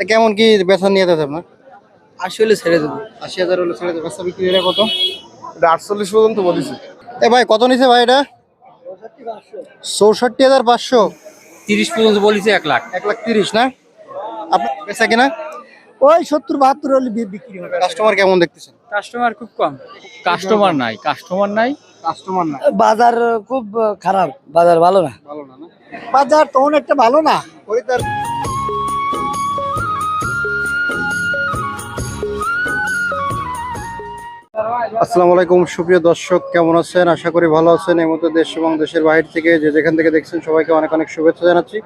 তা কেমন কি বেচা নিয়ে যেতে আপনার? আশি হলে ছেড়ে দেবো। আশি হাজার হলে ছেড়ে দেবে। বেচা বিক্রি এটা কত? এটা আটচল্লিশ পর্যন্ত বলেছে। এ ভাই কত নিছে ভাই এটা? চৌষট্টি হাজার পাঁচশো। তিরিশ পর্যন্ত বলেছে এক লাখ। এক লাখ তিরিশ না? আপনার বেচা কিনা? ওই সত্তর বাহাত্তর হলে বিক্রি হবে। কাস্টমার কেমন দেখতেছেন? কাস্টমার খুব কম। কাস্টমার নাই কাস্টমার নাই। কাস্টমার না বাজার খুব খারাপ বাজার ভালো না। ভালো না না? বাজার তখন একটা ভালো না। খরিদ্দার আসসালামু আলাইকুম, সুপ্রিয় দর্শক, কেমন আছেন? আশা করি ভালো আছেন। এই মতো দেশ এবং দেশের বাইরে থেকে যে যেখান থেকে দেখছেন সবাইকে অনেক অনেক শুভেচ্ছা জানাচ্ছি।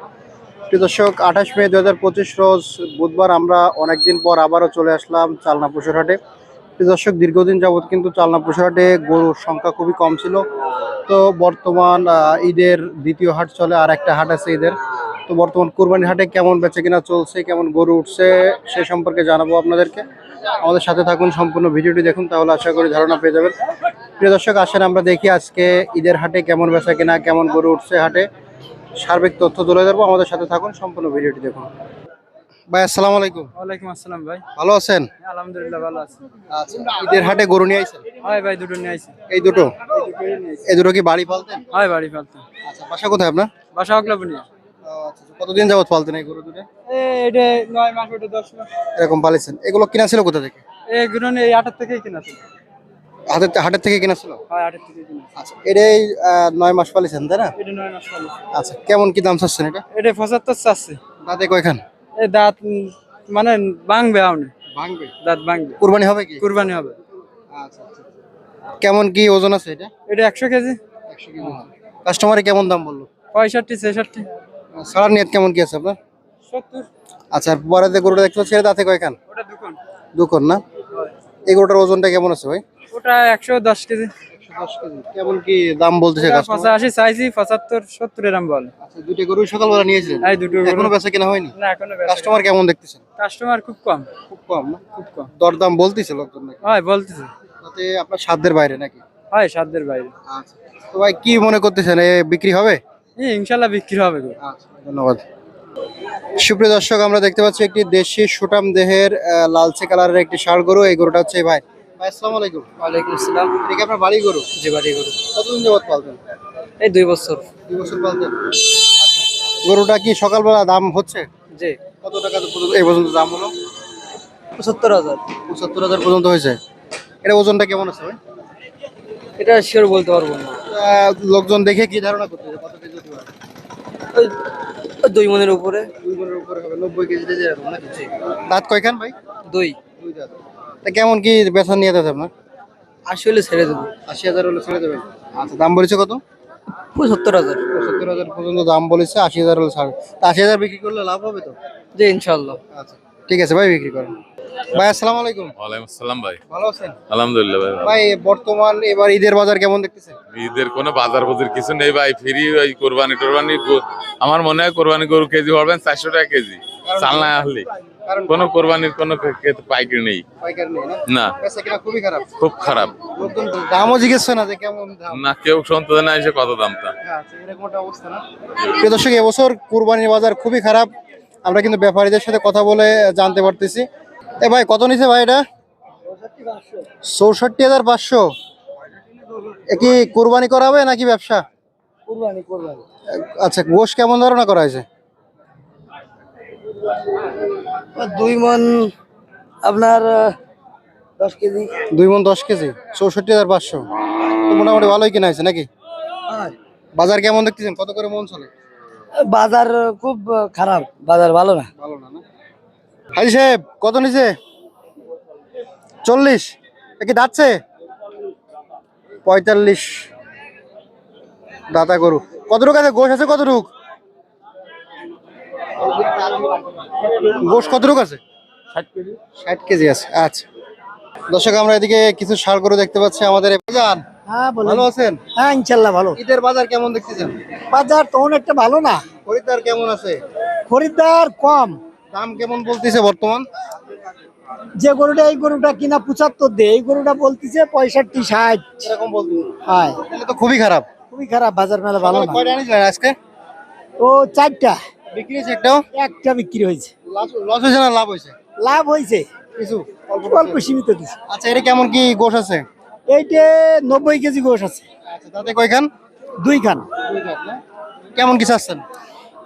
প্রিয় দর্শক, আঠাশ মে দু হাজার পঁচিশ রোজ বুধবার আমরা অনেকদিন পর আবারও চলে আসলাম চালনা পুষুরহাটে প্রিয় দর্শক, দীর্ঘদিন যাবৎ কিন্তু চালনা পুষুরহাটে গরুর সংখ্যা খুবই কম ছিল। তো বর্তমান ঈদের দ্বিতীয় হাট চলে আর একটা হাট আছে ঈদের। তো বর্তমান কুরবানি হাটে কেমন বেচে কিনা চলছে কেমন গরু উঠছে সে সম্পর্কে জানাব আপনাদেরকে। আমাদের সাথে থাকুন সম্পূর্ণ ভিডিওটি দেখুন তাহলে আশা করি ধারণা পেয়ে যাবেন। প্রিয় দর্শক আসেন আমরা দেখি আজকে ঈদের হাটে কেমন বেচা কিনা কেমন গরু উঠছে হাটে। সার্বিক তথ্য তুলে ধরবো আমাদের সাথে থাকুন সম্পূর্ণ ভিডিওটি দেখুন। ভাই আসসালামু আলাইকুম। ওয়ালাইকুম আসসালাম ভাই। ভালো আছেন? আলহামদুলিল্লাহ ভালো আছি। আচ্ছা ঈদের হাটে গরু নিয়ে আইছেন? হয় ভাই দুটো নিয়ে আইছি। এই দুটো? এই দুটো কি বাড়ি পালতেন? হয় বাড়ি ফালতু আচ্ছা বাসা কোথায় আপনার? বাসা অকলাবনিয়া। আচ্ছা কতদিন যাবত পালতেন এই গরু দুটো? এটা নয় মাস ওটা দশ মাস। এরকম পালিছেন এগুলো কিনা ছিল কোথা থেকে? এগুলো এই আটের থেকেই কিনা ছিল। হাতের হাটের থেকে কিনা ছিল? হয় আটের থেকেই কিনা আচ্ছা এটাই আহ, নয় মাস পালিছেন তাই না? এটা নয় মাস পালিছে আচ্ছা কেমন কি দাম চাচ্ছেন এটা? এটা পঁচাত্তর চাচ্ছে। দাঁতে কয়খান? এই দাঁত মানে ভাঙবে আপনি ভাঙবে? দাঁত ভাঙবে। কুরবানি হবে কি? কুরবানি হবে। আচ্ছা আচ্ছা কেমন কি ওজন আছে এটা? এটা একশো কেজি। কাস্টমারে কেমন দাম বলল? পঁয়ষট্টি ছেষট্টি। সারার নিয়ত কেমন কি আছে আপনার? আচ্ছা যে গরুটা দেখতে পাচ্ছি দাঁতে কয়খান? না? এই গরুটার ওজনটা কেমন আছে ভাই? ওটা একশো দশ কেজি। কেমন কি দাম বলতেছে পঁচাশি চাইছি পঁচাত্তর সত্তর এরম বল। আচ্ছা দুটো গরু সকালবেলা নিয়েছিলেন এই দুটো এখনও বেচা কেনা হয়নি? না এখনও কাস্টমার কেমন দেখতেছেন? কাস্টমার খুব কম। খুব কম না? খুব কম। দরদাম বলতেছে লোকজন নাকি? হয় বলতেছে। তাতে আপনার সাধ্যের বাইরে নাকি? হয় সাধ্যের বাইরে। আচ্ছা। তো ভাই কি মনে করতেছেন এ বিক্রি হবে? এই ইনশাল্লাহ বিক্রি হবে গো। আচ্ছা ধন্যবাদ। সুপ্রিয় দর্শক আমরা দেখতে পাচ্ছি একটি দেশি সুটাম দেহের আহ, লালচে কালারের একটি ষাঁড় গরু। এই গরুটা হচ্ছে ভাই। ভাই আসসালামু আলাইকুম। ওয়ালাইকুম আসসালাম। ঠিক আপনার বাড়ি গরু? জি বাড়ি গরু। কতদিন যাবত পালতেন? এই দুই বছর। দুই বছর পালতেন? আচ্ছা। গরুটা কি সকালবেলা দাম হচ্ছে? জি। কত টাকা পর্যন্ত এই পর্যন্ত দাম হলো? পঁচাত্তর হাজার। পঁচাত্তর হাজার পর্যন্ত হয়েছে। এটা ওজনটা কেমন আছে ভাই? এটা শিওর বলতে পারব না। লোকজন দেখে কি ধারণা করতে কত কেজি হতে পারে? ওই ওই দুই মনের উপরে। দুই মনের উপরে হবে নব্বই কেজি কেজি এরকম নাকি দাঁত কয়খান ভাই? দুই। দুই দাঁত। তা কেমন কি বেচা নিয়ে যেতে আপনার? আশি হলে ছেড়ে দেবো। আশি হাজার হলে ছেড়ে দেবেন। আচ্ছা দাম বলেছে কত? পঁচাত্তর হাজার। সত্তর হাজার পর্যন্ত দাম বলেছে আশি হাজার হলে ছাড়। তা আশি হাজার বিক্রি করলে লাভ হবে তো? জি ইনশাল্লাহ আচ্ছা। ঠিক আছে ভাই বিক্রি করেন। ভাই আসসালামু আলাইকুম। ওয়ালাইকুম আসসালাম ভাই। ভালো আছেন? আলহামদুলিল্লাহ ভাই ভাই বর্তমান এবার ঈদের বাজার কেমন দেখতেছেন? ঈদের কোনো বাজার বুজির কিছু নেই ভাই ফ্রি ওই কোরবানি টোরবানি আমার মনে হয় কোরবানি গরু কেজি পড়বেন চারশো টাকা কেজি চালনা আসলে কোনো কোরবানির কোনো পাইকারি নেই। পাইকার নেই না? না। কিনা খুবই খারাপ। খুব খারাপ। দামও জিজ্ঞেস না যে কেমন দাম। না কেউ শুনতে না এসে কত দামটা। আচ্ছা, এরকম একটা অবস্থা না? প্রিয় দর্শক এবছর কুরবানির বাজার খুবই খারাপ। আমরা কিন্তু ব্যাপারীদের সাথে কথা বলে জানতে পারতেছি। এ ভাই কত নিছে ভাই এটা? চৌষট্টি হাজার পাঁচশো। এ কি কুরবানি করা হবে নাকি ব্যবসা? আচ্ছা গোশ কেমন ধারণা করা হয়েছে? দুই মন আপনার দশ কেজি। দুই মন দশ কেজি চৌষট্টি হাজার পাঁচশো। মোটামুটি ভালোই কিনা হয়েছে নাকি? বাজার কেমন দেখতেছেন? কত করে মন চলে? বাজার খুব খারাপ বাজার ভালো না। ভালো না না। হাজি সাহেব কত নিছে? চল্লিশ। কি দাচ্ছে পঁয়তাল্লিশ। দাতা গরু। কত রুক আছে? গোশ আছে কত রুক গোশ কত রুক আছে? ষাট কেজি। আছে আচ্ছা। দর্শক আমরা এদিকে কিছু সার গরু দেখতে পাচ্ছি আমাদের এ- যান হ্যাঁ ভালো আছেন? হ্যাঁ ইনশাল্লাহ ভালো। ঈদের বাজার কেমন দেখতেছেন? বাজার তখন একটা ভালো না। খরিদ্দার কেমন আছে? খরিদ্দার কম। দাম কেমন বলতেছে বর্তমান? যে গরুটা এই গরুটা কিনা পঁচাত্তর দে এই গরুটা বলতেছে পঁয়ষট্টি ষাট। এরকম বলতেছে হয়। তাহলে তো খুবই খারাপ। খুবই খারাপ বাজার মেলা ভালো না। কয়টা আনিস আজকে? ও চারটা। বিক্রি হয়েছে একটাও? একটা বিক্রি হয়েছে। লস হয়েছে না লাভ হয়েছে? লাভ হয়েছে। কিছু? অল্প অল্প সীমিত দিছে। আচ্ছা এটা কেমন কি গোশ আছে? এইটে নব্বই কেজি গোশ আছে। আচ্ছা তাতে কয়খান দুই খান। কেমন কি চাচ্ছেন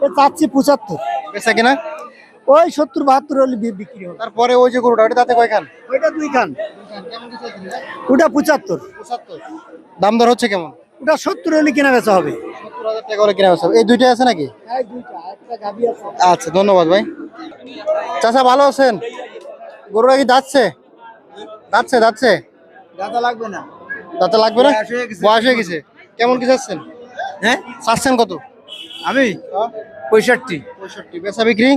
এ চাচ্ছি পঁচাত্তর। বেচা কিনা? ওই সত্তর বাহাত্তর হলে বিক্রি হবে। তারপরে ওই যে গরুটা ওটা তাতে কয়খান ওইটা দুই খান। ওটা পঁচাত্তর। দাম দর হচ্ছে কেমন? ওটা সত্তর হলে কেনা বেচা হবে। এই দুইটা আছে নাকি? আছে। আচ্ছা ধন্যবাদ ভাই। চাচা ভালো আছেন? গরুটা কি দাঁতছে? দাঁতছে দাঁতছে? গাঁদা লাগবে না। দাঁতে লাগবে না? বয়স হয়ে গেছে। হয়ে কেমন কি চাচ্ছেন? হ্যাঁ? চাচ্ছেন কত? আমি? পঁয়ষট্টি। পঁয়ষট্টি। বেচা বিক্রি?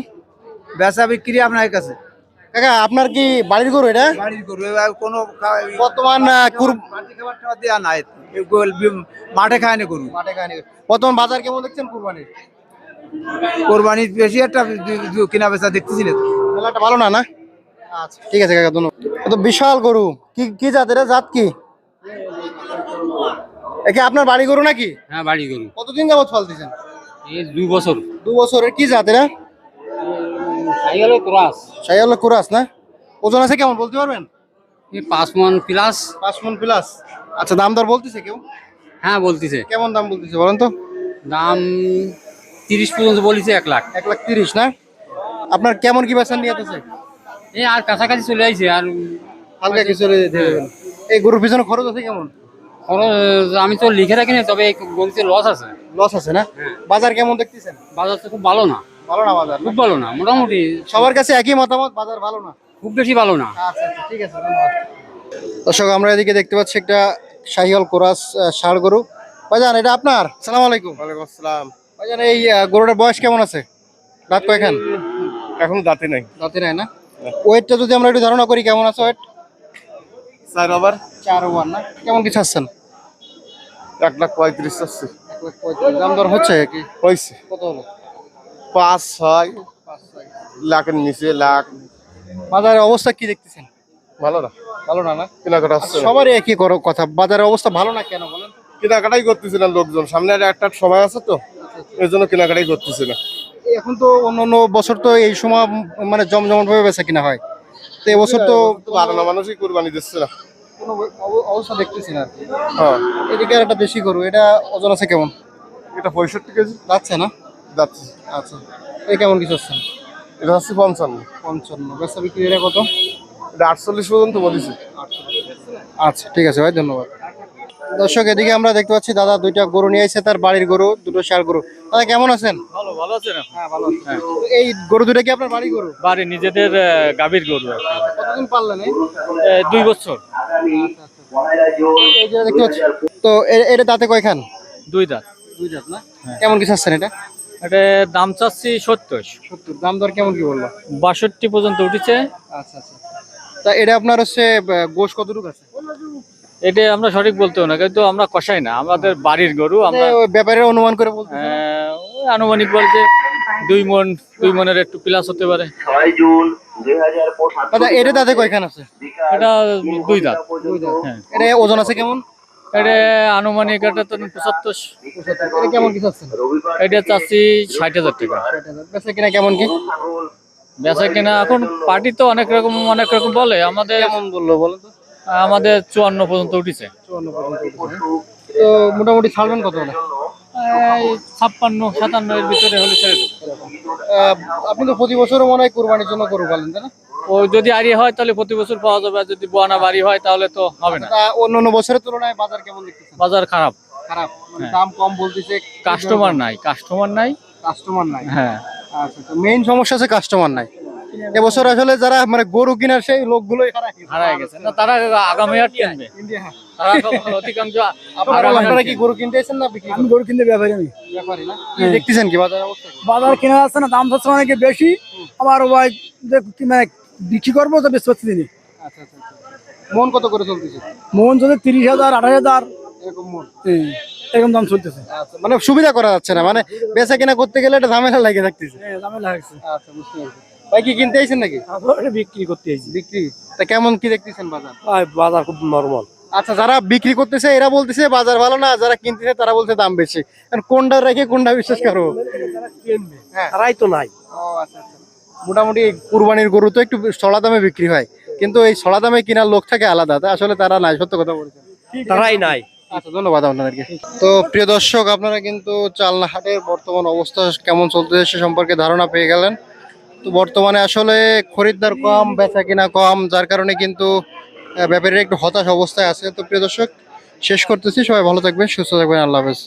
বেচা বিক্রি আপনার কাছে। কাকা আপনার কি বাড়ির গরু এটা? বাড়ির গরু। কোনো বর্তমান দেওয়া নাই। মাঠে খায় না গরু। মাঠে খায়নি। বর্তমান বাজার কেমন দেখছেন কুরবানির? কোরবানির বেশি একটা কেনা বেচা দেখতেছি না। মেলাটা ভালো না না? আচ্ছা ঠিক আছে কাকা ধন্যবাদ। তো বিশাল গরু। কি কি জাতের? জাত কি? একে আপনার বাড়ি গরু নাকি? হ্যাঁ বাড়ি গরু। কতদিন যাবত ফল দিয়েছেন? এই দুই বছর। দু বছরের কি জাতের ক্রাস। কুরাস না? ওজন আছে কেমন বলতে পারবেন? এই পাঁচ মন প্লাস। পাঁচ মন প্লাস। আচ্ছা দাম দর বলতেছে কেউ? হ্যাঁ বলতেছে। কেমন দাম বলতেছে বলেন তো? দাম তিরিশ পর্যন্ত বলেছে এক লাখ। এক লাখ তিরিশ না? আপনার কেমন কি বেতন নিয়ে আছে এই আর কাছাকাছি চলে আইছে আর হালকা কিছু হলে দিয়ে দেবেন এই গরুর পিছনে খরচ আছে কেমন? খরচ আমি তো লিখে রাখিনি তবে এই গরুতে লস আছে। লস আছে না? বাজার কেমন দেখতেছেন? বাজার তো খুব ভালো না। ভালো না বাজার খুব ভালো না মোটামুটি। সবার কাছে একই মতামত বাজার ভালো না? খুব বেশি ভালো না। আচ্ছা আচ্ছা ঠিক আছে ধন্যবাদ। দর্শক আমরা এদিকে দেখতে পাচ্ছি একটা শাহিওয়াল কোরাস ষাঁড় গরু। ভাইজান এটা আপনার? সালাম আলাইকুম। ওয়ালাইকুম আসসালাম। ভাইজান এই গরুটার বয়স কেমন আছে? দাঁত কয়খান? এখন দাঁতে নাই। দাঁতে নাই না? ওয়েটটা যদি আমরা একটু ধারণা করি কেমন আছে ওয়েট স্যার আবার চার ওভার না? কেমন কি চাচ্ছেন? এক লাখ পঁয়ত্রিশ আসছে দাম দর হচ্ছে কি? হয়েছে। কত হলো? পাঁচ ছয়। লাখের নিচে লাখ। বাজারের অবস্থা কি দেখতেছেন? ভালো না। ভালো না না? কেনাকাটা। সবারই একই করো কথা। বাজারের অবস্থা ভালো না কেন বলেন? কেনাকাটাই করতেছে না লোকজন। সামনে আর একটা সময় আছে তো। এর জন্য কেনাকাটাই করতেছে না। এখন তো অন্য অন্য বছর তো এই সময় মানে জমজমট ভাবে বেচা কিনা হয়। তো এবছর তো ভালো না মানুষই কোরবানি দিচ্ছে না। কোনো অব- অবস্থা দেখতেছি না। হ্যাঁ। এদিকে আর একটা বেশি গরু এটা ওজন আছে কেমন? এটা পঁয়ষট্টি কেজি। যাচ্ছে না? যাচ্ছে। আচ্ছা। এই কেমন কিছু হচ্ছে এটা হচ্ছে পঞ্চান্ন। পঞ্চান্ন। বেচা বিক্রি এটা কত? এটা আটচল্লিশ পর্যন্ত বলেছে। আচ্ছা ঠিক আছে ভাই ধন্যবাদ। দর্শক এদিকে আমরা দেখতে পাচ্ছি দাদা দুইটা গরু নিয়ে এসেছে তার বাড়ির গরু দুটো ষাঁড় গরু। দাদা কেমন আছেন? ভালো ভালো আছে না হ্যাঁ ভালো এই গরু দুটো কি আপনার বাড়ি গরু? বাড়ি নিজেদের গাভীর গরু কতদিন পারলেন এই? দুই বছর। এই যে দেখতে পাচ্ছি তো এটা দাঁতে কয়খান? দুই দাঁত। দুই দাঁত না? কেমন কি চাচ্ছেন এটা? এটা দাম চাচ্ছি সত্তর। সত্তর দাম দর কেমন কি বলল? বাষট্টি পর্যন্ত উঠেছে। আচ্ছা আচ্ছা তা এটা আপনার হচ্ছে গোশ কতটুকু আছে? এটা আমরা সঠিক বলতেও না কিন্তু আমরা কষাই না। আমাদের বাড়ির গরু আমরা ওই ব্যাপারে অনুমান করে বলতে আহ, আনুমানিক বলতে দুই মন দুই মনের একটু প্লাস হতে পারে। দাদা এটা দাঁতে কয়খান আছে? এটা দুই দাঁত। হ্যাঁ। এটা ওজন আছে কেমন? এটা আনুমানিক এটা তো পঁচাত্তর। কেমন কি চাচ্ছেন? এটা চাচ্ছি ষাট হাজার টাকা। বেচা কিনা কেমন কি? বেচা কিনা এখন পার্টি তো অনেক রকম অনেক রকম বলে। আমাদের কেমন বলল বলো তো? আমাদের চুয়ান্ন পর্যন্ত উঠেছে। তো মোটামুটি ছাড়বেন কত ছাপ্পান্ন সাতান্ন এর ভিতরে হলে ছেড়ে দেবো। আপনি তো প্রতি বছরও মনে হয় কুরবানির জন্য গরু পালেন তাই না? ও যদি আড়ি হয় তাহলে প্রতি বছর পাওয়া যাবে। আর যদি বোয়ানা বাড়ি হয় তাহলে তো হবে না। অন্য অন্য বছরের তুলনায় বাজার কেমন দেখতেছেন? বাজার খারাপ। খারাপ মানে হ্যাঁ। দাম কম বলতেছে। কাস্টমার নাই কাস্টমার নাই। কাস্টমার নাই। হ্যাঁ। আচ্ছা মেইন সমস্যা আছে কাস্টমার নাই। এবছর আসলে যারা মানে গরু কিনার সেই লোকগুলোই হারায় গেছে। না তারা আগামী হাট কিনবে। আপনারা কি গরু কিনতে না আমি গরু কিনতে ব্যাপারি আমি। ব্যাপারই না? দেখতেছেন কি বাজার অবস্থা? বাজার কেনা যাচ্ছে না দাম যাচ্ছে অনেকে বেশি। আমার ওই যে কি মানে বিক্রি করব তো বেশ পাচ্ছি আচ্ছা আচ্ছা। মন কত করে চলতেছে? মন যদি তিরিশ হাজার আঠাশ হাজার এরকম মন। এরকম দাম চলতেছে। আচ্ছা মানে সুবিধা করা যাচ্ছে না মানে বেচা কিনা করতে গেলে একটা ঝামেলা লাগে থাকতেছে। ঝামেলা হয়েছে। আচ্ছা বুঝতে পারছি। ভাই কি কিনতে আইছেন নাকি? তারপরে বিক্রি করতে বিক্রি? তা কেমন কি দেখতেছেন বাজার? বাজার খুব নর্মাল আচ্ছা যারা বিক্রি করতেছে এরা বলতেছে বাজার ভালো না যারা কিনতেছে তারা বলছে দাম বেশি। এখন কোনটা রেখে কোনটা বিশ্বাস করব? হ্যাঁ। তারাই তো নাই। মোটামুটি কুরবানির গরু তো একটু সড়া দামে বিক্রি হয়। কিন্তু এই সড়া দামে কেনার লোক থাকে আলাদা। তা আসলে তারা নাই সত্য কথা বলছেন। তারাই নাই। আচ্ছা ধন্যবাদ আপনাদেরকে। তো প্রিয় দর্শক আপনারা কিন্তু চালনা হাটের বর্তমান অবস্থা কেমন চলতেছে সে সম্পর্কে ধারণা পেয়ে গেলেন। তো বর্তমানে আসলে খরিদ্দার কম বেচা কিনা কম, যার কারণে কিন্তু ব্যাপারের একটু হতাশ অবস্থায় আছে। তো প্রিয় দর্শক, শেষ করতেছি। সবাই ভালো থাকবেন, সুস্থ থাকবেন। আল্লাহ হাফেজ।